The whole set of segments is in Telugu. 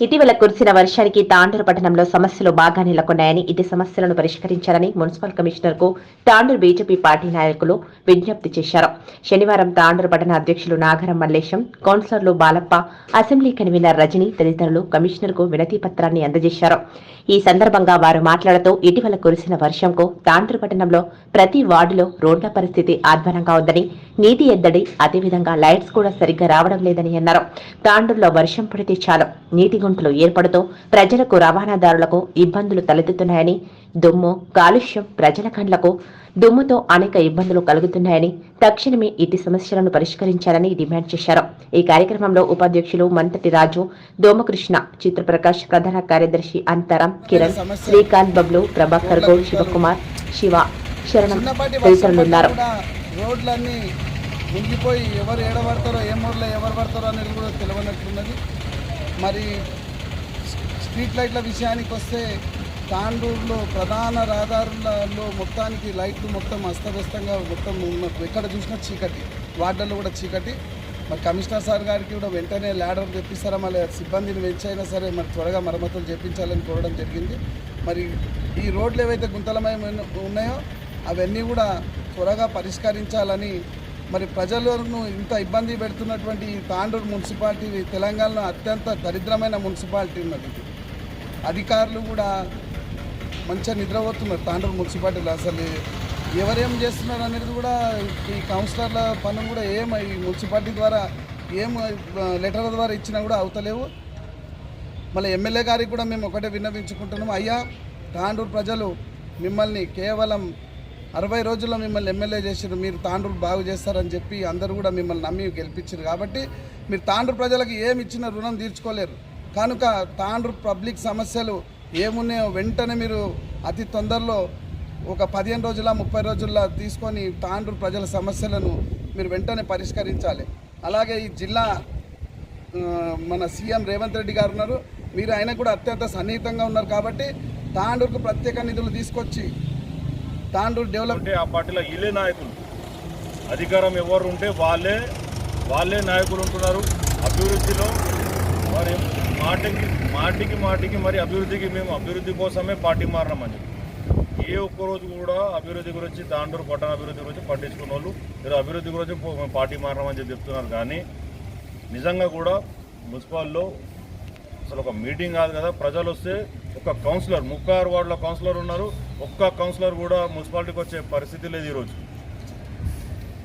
ఇటీవల కురిసిన వర్షానికి తాండూరు పట్టణంలో సమస్యలు బాగా నెలకొన్నాయని ఇటు సమస్యలను పరిష్కరించాలని మున్సిపల్ కమిషనర్కు తాండూరు బీజేపీ పార్టీ నాయకులు విజ్ఞప్తి చేశారు. శనివారం తాండూరు పట్టణ అధ్యక్షులు నాగరం మల్లేశం కౌన్సిలర్లు బాలప్ప అసెంబ్లీ కన్వీనర్ రజని తదితరులు కమిషనర్కు వినతి పత్రాన్ని అందజేశారు. ఈ సందర్భంగా వారు మాట్లాడుతూ ఇటీవల కురిసిన వర్షంకు తాండూరు పట్టణంలో ప్రతి వార్డులో రోడ్ల పరిస్థితి ఆధ్వానంగా ఉందని నీటి ఎద్దడి అదేవిధంగా లైట్స్ కూడా సరిగ్గా రావడం లేదని అన్నారు. తాండూరులో వర్షం పడితే చాలు నీటి గుంటలు ఏర్పడుతూ ప్రజలకు రవాణాదారులకు ఇబ్బందులు తలెత్తుతున్నాయని దుమ్ము కాలుష్యం ప్రజల కండ్లకు దుమ్ముతో అనేక ఇబ్బందులు కలుగుతున్నాయని తక్షణమే ఇటు సమస్యలను పరిష్కరించాలని డిమాండ్ చేశారు. ఈ కార్యక్రమంలో ఉపాధ్యక్షులు మంతటి రాజు దోమకృష్ణ చిత్రప్రకాష్ ప్రధాన కార్యదర్శి అంతరం కిరణ్ శ్రీకాంత్ బబ్లు ప్రభాకర్ గౌడ్ శివకుమార్ శివ శరణం చిన్నపాటి తదితరులు ఉన్నారు కూడా రోడ్లన్నీ మునిగిపోయి ఎవరు ఏడబడతారో ఏ ఎవరు పడతారో అనేది కూడా తెలియనట్లున్నది. మరి స్ట్రీట్ లైట్ల విషయానికి వస్తే తాండూరులో ప్రధాన రహదారులలో మొత్తానికి లైట్లు మొత్తం అస్తవ్యస్తంగా మొత్తం ఉన్న ఎక్కడ చూసినా చీకటి వార్డుల్లో కూడా చీకటి. మరి కమిషనర్ సార్ గారికి కూడా వెంటనే ల్యాడర్ తెప్పిస్తారా? మళ్ళీ సిబ్బందిని పెంచైనా సరే మరి త్వరగా మరమ్మతులు చేపించాలని కోరడం జరిగింది. మరి ఈ రోడ్లు ఏవైతే గుంతలమయం ఉన్నాయో అవన్నీ కూడా త్వరగా పరిష్కరించాలని మరి ప్రజలను ఇంత ఇబ్బంది పెడుతున్నటువంటి తాండూరు మున్సిపాలిటీ తెలంగాణలో అత్యంత దరిద్రమైన మున్సిపాలిటీ ఉన్నది అధికారులు కూడా మంచిగా నిద్రపోతున్నారు తాండూరు మున్సిపాలిటీలో. అసలు ఎవరేం చేస్తున్నారు అనేది కూడా ఈ కౌన్సిలర్ల పనులు కూడా ఏం ఈ మున్సిపాలిటీ ద్వారా ఏం లెటర్ల ద్వారా ఇచ్చినా కూడా అవుతలేవు. మళ్ళీ ఎమ్మెల్యే గారికి కూడా మేము ఒకటే విన్నవించుకుంటున్నాము అయ్యా తాండూరు ప్రజలు మిమ్మల్ని కేవలం అరవై రోజుల్లో మిమ్మల్ని ఎమ్మెల్యే చేసారు మీరు తాండ్రులు బాగు చేస్తారని చెప్పి అందరూ కూడా మిమ్మల్ని నమ్మి గెలిపించారు కాబట్టి మీరు తాండ్రు ప్రజలకు ఏమి ఇచ్చినా రుణం తీర్చుకోలేరు. కనుక తాండ్రు పబ్లిక్ సమస్యలు ఏమున్నాయో వెంటనే మీరు అతి తొందరలో ఒక పదిహేను రోజుల ముప్పై రోజుల్లో తీసుకొని తాండ్రు ప్రజల సమస్యలను మీరు వెంటనే పరిష్కరించాలి. అలాగే ఈ జిల్లా మన సీఎం రేవంత్ రెడ్డి గారు ఉన్నారు. మీరు ఆయన కూడా అత్యంత సన్నిహితంగా ఉన్నారు కాబట్టి తాండూరుకు ప్రత్యేక నిధులు తీసుకొచ్చి తాండూరు డెవలప్ అంటే ఆ పార్టీలో వీళ్ళే నాయకులు. అధికారం ఎవరు ఉంటే వాళ్ళే వాళ్ళే నాయకులు ఉంటున్నారు. అభివృద్ధిలో మరి మాటికి మాటికి మాటికి మరి అభివృద్ధికి మేము అభివృద్ధి కోసమే పార్టీ మారినామని. ఏ ఒక్క రోజు కూడా అభివృద్ధి గురించి తాండూరు పట్టణ అభివృద్ధి గురించి పట్టించుకున్న వాళ్ళు మీరు అభివృద్ధి గురించి పార్టీ మారినామని చెప్తున్నారు. కానీ నిజంగా కూడా మున్సిపాల్లో అసలు ఒక మీటింగ్ కాదు కదా. ప్రజలు వస్తే ఒక కౌన్సిలర్ ముక్కారు వార్డులో కౌన్సిలర్ ఉన్నారు. ఒక్క కౌన్సిలర్ కూడా మున్సిపాలిటీకి వచ్చే పరిస్థితి లేదు ఈరోజు.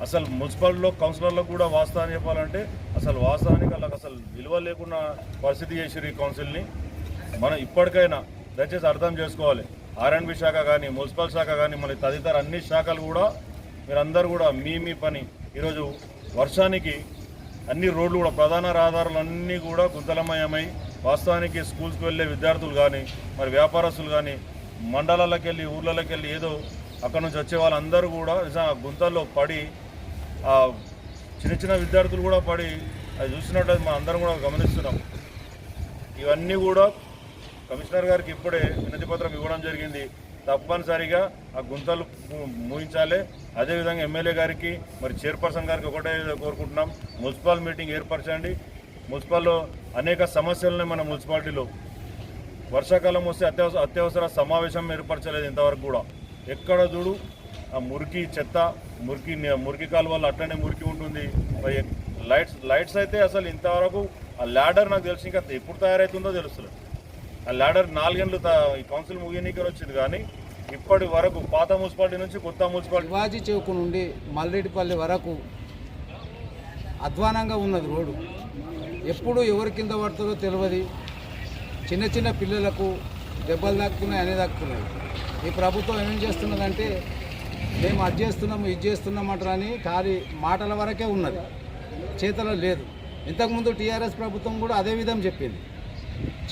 అసలు మున్సిపాలిటీలో కౌన్సిలర్లకు కూడా వాస్తవాన్ని చెప్పాలంటే అసలు వాస్తవానికి వాళ్ళకి అసలు విలువ లేకుండా పరిస్థితి చేసిరు ఈ కౌన్సిల్ని. మనం ఇప్పటికైనా దయచేసి అర్థం చేసుకోవాలి. ఆర్ఎండ్బి శాఖ కానీ మున్సిపల్ శాఖ కానీ మన తదితర అన్ని శాఖలు కూడా మీరందరూ కూడా మీ మీ పని ఈరోజు వర్షానికి అన్ని రోడ్లు కూడా ప్రధాన రహదారులు అన్నీ కూడా గుంతలమయమై వాస్తవానికి స్కూల్స్కి వెళ్ళే విద్యార్థులు కానీ మరి వ్యాపారస్తులు కానీ మండలాలకు వెళ్ళి ఊర్లలోకి వెళ్ళి ఏదో అక్కడ నుంచి వచ్చే వాళ్ళందరూ కూడా నిజంగా గుంతల్లో పడి ఆ చిన్న చిన్న విద్యార్థులు కూడా పడి అది చూసినట్టు మనం అందరం కూడా గమనిస్తున్నాం. ఇవన్నీ కూడా కమిషనర్ గారికి ఇప్పుడే వినతిపత్రం ఇవ్వడం జరిగింది. తప్పనిసరిగా ఆ గుంతలు ముగించాలి. మూయించాలి అదేవిధంగా ఎమ్మెల్యే గారికి మరి చైర్పర్సన్ గారికి ఒకటే కోరుకుంటున్నాం. మున్సిపల్ మీటింగ్ ఏర్పరచండి. మున్సిపల్లో అనేక సమస్యలను మన మున్సిపాలిటీలో వర్షాకాలం వస్తే అత్యవసర అత్యవసర సమావేశం ఏర్పరచలేదు ఇంతవరకు కూడా. ఎక్కడ చూడు ఆ మురికి చెత్త మురికి మురికి కాలువలు అట్లనే మురికి ఉంటుంది. లైట్స్ లైట్స్ అయితే అసలు ఇంతవరకు ఆ ల్యాడర్ నాకు తెలిసి ఇంకా ఎప్పుడు తయారవుతుందో తెలుస్తుంది ఆ ల్యాడర్ నాలుగేళ్ళు ఈ కౌన్సిల్ ముగియనీకి వచ్చింది కానీ ఇప్పటి వరకు పాత మున్సిపాలిటీ నుంచి కొత్త మున్సిపాలిటీ శివాజీ చౌక్ నుండి మల్రెడ్డిపల్లి వరకు అధ్వానంగా ఉన్నది రోడ్డు. ఎప్పుడు ఎవరి కింద పడుతుందో తెలియదు చిన్న చిన్న పిల్లలకు దెబ్బలు తాకుతున్నాయి అనే తాకుతున్నాయి. ఈ ప్రభుత్వం ఏం చేస్తున్నదంటే మేము అది చేస్తున్నాము ఇది చేస్తున్నామంటారు అని ఖాళీ మాటల వరకే ఉన్నది. చేతలో లేదు. ఇంతకుముందు టీఆర్ఎస్ ప్రభుత్వం కూడా అదే విధం చెప్పింది.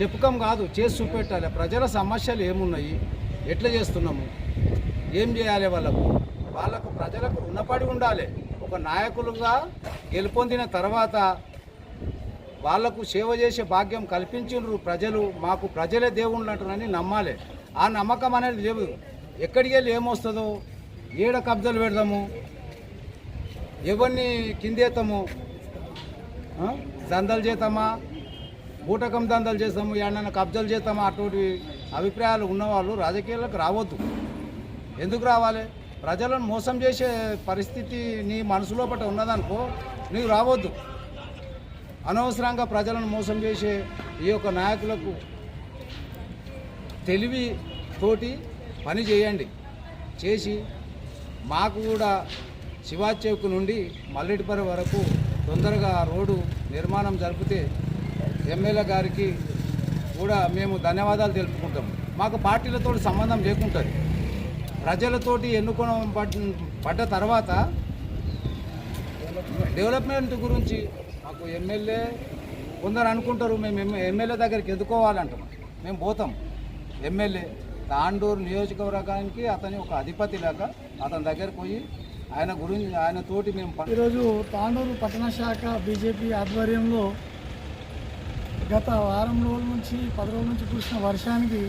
చెప్పుకం కాదు చేసి చూపెట్టాలి. ప్రజల సమస్యలు ఏమున్నాయి? ఎట్లా చేస్తున్నాము? ఏం చేయాలి వాళ్ళకు? వాళ్ళకు ప్రజలకు రుణపడి ఉండాలి. ఒక నాయకులుగా గెలుపొందిన తర్వాత వాళ్ళకు సేవ చేసే భాగ్యం కల్పించిండ్రు ప్రజలు. మాకు ప్రజలే దేవుళ్ళు అంటున్నారని నమ్మాలి. ఆ నమ్మకం అనేది లేవు. ఎక్కడికి వెళ్ళి ఏమొస్తుందో? ఏడ కబ్జాలు పెడదాము? ఎవరిని కిందేతాము దందలు చేతామా బూటకం దందాలు చేస్తాము ఏడన్నా కబ్జాలు చేస్తాము అటువంటి అభిప్రాయాలు ఉన్నవాళ్ళు రాజకీయాలకు రావద్దు. ఎందుకు రావాలి? ప్రజలను మోసం చేసే పరిస్థితి నీ మనసు లోపల ఉన్నదనుకో నీకు రావద్దు. అనవసరంగా ప్రజలను మోసం చేసే ఈ యొక్క నాయకులకు తెలివి తోటి పని చేయండి. చేసి మాకు కూడా శివాజ్ నుండి మల్లెటిపరి వరకు తొందరగా రోడ్డు నిర్మాణం జరిపితే ఎమ్మెల్యే గారికి కూడా మేము ధన్యవాదాలు తెలుపుకుంటాం. మాకు పార్టీలతో సంబంధం లేకుంటుంది. ప్రజలతోటి ఎన్నుకోవడం పడ్- పడ్డ తర్వాత డెవలప్మెంట్ గురించి మాకు ఎమ్మెల్యే కొందరు అనుకుంటారు మేము ఎమ్మెల్యే దగ్గరికి ఎదుకోవాలంటాం. మేము పోతాం. ఎమ్మెల్యే తాండూరు నియోజకవర్గానికి అతని ఒక అధిపతి లాగా అతని దగ్గరకు పోయి ఆయన గురించి ఆయన తోటి మేము ఈరోజు తాండూరు పట్టణ శాఖ బీజేపీ ఆధ్వర్యంలో గత వారం రోజుల నుంచి పది రోజుల నుంచి కురిసిన వర్షానికి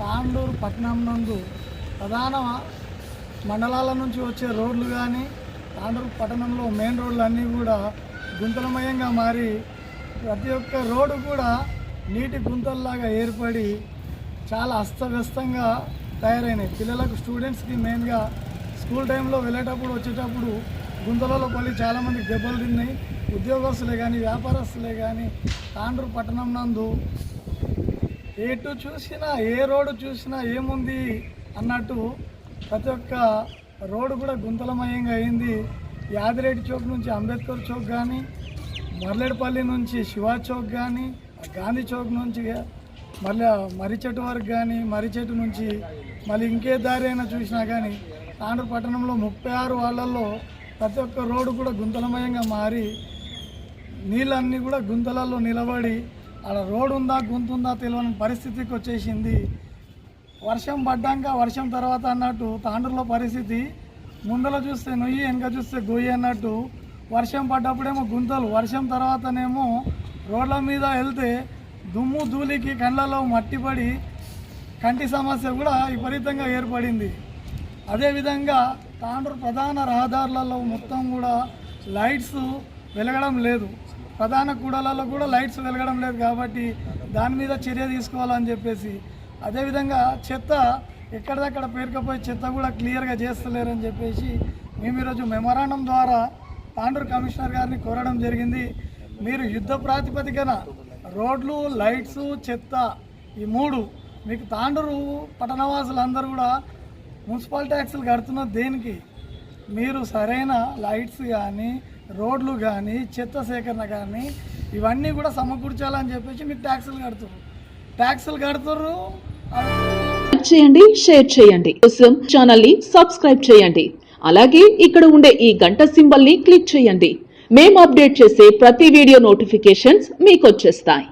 తాండూరు పట్టణం నందు ప్రధాన మండలాల నుంచి వచ్చే రోడ్లు కానీ తాండూరు పట్టణంలో మెయిన్ రోడ్లు అన్నీ కూడా గుంతలమయంగా మారి ప్రతి ఒక్క రోడ్డు కూడా నీటి గుంతల్లాగా ఏర్పడి చాలా అస్తవ్యస్తంగా తయారైనాయి. పిల్లలకు స్టూడెంట్స్కి మెయిన్గా స్కూల్ టైంలో వెళ్ళేటప్పుడు వచ్చేటప్పుడు గుంతలలో పల్లి చాలామంది దెబ్బలు తిన్నాయి. ఉద్యోగస్తులే కానీ వ్యాపారస్తులే కానీ తాండ్రు పట్టణం నందు ఎటు చూసినా ఏ రోడ్డు చూసినా ఏముంది అన్నట్టు ప్రతి ఒక్క రోడ్డు కూడా గుంతలమయంగా అయింది. యాదిరెడ్డి చౌక్ నుంచి అంబేద్కర్ చౌక్ కానీ మర్లేడుపల్లి నుంచి శివా చౌక్ కానీ గాంధీ చౌక్ నుంచి మళ్ళీ మరిచెట్టు వరకు కానీ మరిచెట్టు నుంచి మళ్ళీ ఇంకే దారి అయినా చూసినా కానీ తాండ్రు పట్టణంలో ముప్పై ఆరు వాళ్ళల్లో ప్రతి ఒక్క రోడ్డు కూడా గుంతలమయంగా మారి నీళ్ళన్నీ కూడా గుంతలలో నిలబడి ఆడ రోడ్ ఉందా గుంతుందా తెలియని పరిస్థితికి వచ్చేసింది. వర్షం పడ్డాక వర్షం తర్వాత అన్నట్టు తాండ్రులో పరిస్థితి. ముందర చూస్తే నొయ్యి వెనక చూస్తే గొయ్యి అన్నట్టు. వర్షం పడ్డప్పుడేమో గుంతలు వర్షం తర్వాతనేమో రోడ్ల మీద వెళ్తే దుమ్ము ధూళికి కళ్ళలో మట్టి పడి కంటి సమస్య కూడా విపరీతంగా ఏర్పడింది. అదేవిధంగా తాండ్రు ప్రధాన రహదారులలో మొత్తం కూడా లైట్స్ వెలగడం లేదు. ప్రధాన కూడలలో కూడా లైట్స్ వెలగడం లేదు కాబట్టి దాని మీద చర్య తీసుకోవాలని చెప్పేసి. అదేవిధంగా చెత్త ఎక్కడిదక్కడ పేరుకపోయి చెత్త కూడా క్లియర్గా చేస్తలేరని చెప్పేసి మేము ఈరోజు మెమరాండం ద్వారా తాండూరు కమిషనర్ గారిని కోరడం జరిగింది. మీరు యుద్ధ ప్రాతిపదికన రోడ్లు లైట్స్ చెత్త ఈ మూడు మీకు తాండూరు పట్టణవాసులందరూ కూడా మున్సిపల్ ట్యాక్సులు కడుతున్న దేనికి మీరు సరైన లైట్స్ కానీ రోడ్లు కానీ చెత్త సేకరణ కానీ ఇవన్నీ కూడా సమకూర్చాలని చెప్పేసి మీరు ట్యాక్సులు కడుతున్నారు ట్యాక్సులు కడుతురు చేయండి షేర్ చేయండి. కోసం ఛానల్ని సబ్స్క్రైబ్ చేయండి. అలాగే ఇక్కడ ఉండే ఈ గంట సింబల్ని క్లిక్ చేయండి. మేము అప్డేట్ చేసే ప్రతి వీడియో నోటిఫికేషన్స్ మీకు వచ్చేస్తాయి.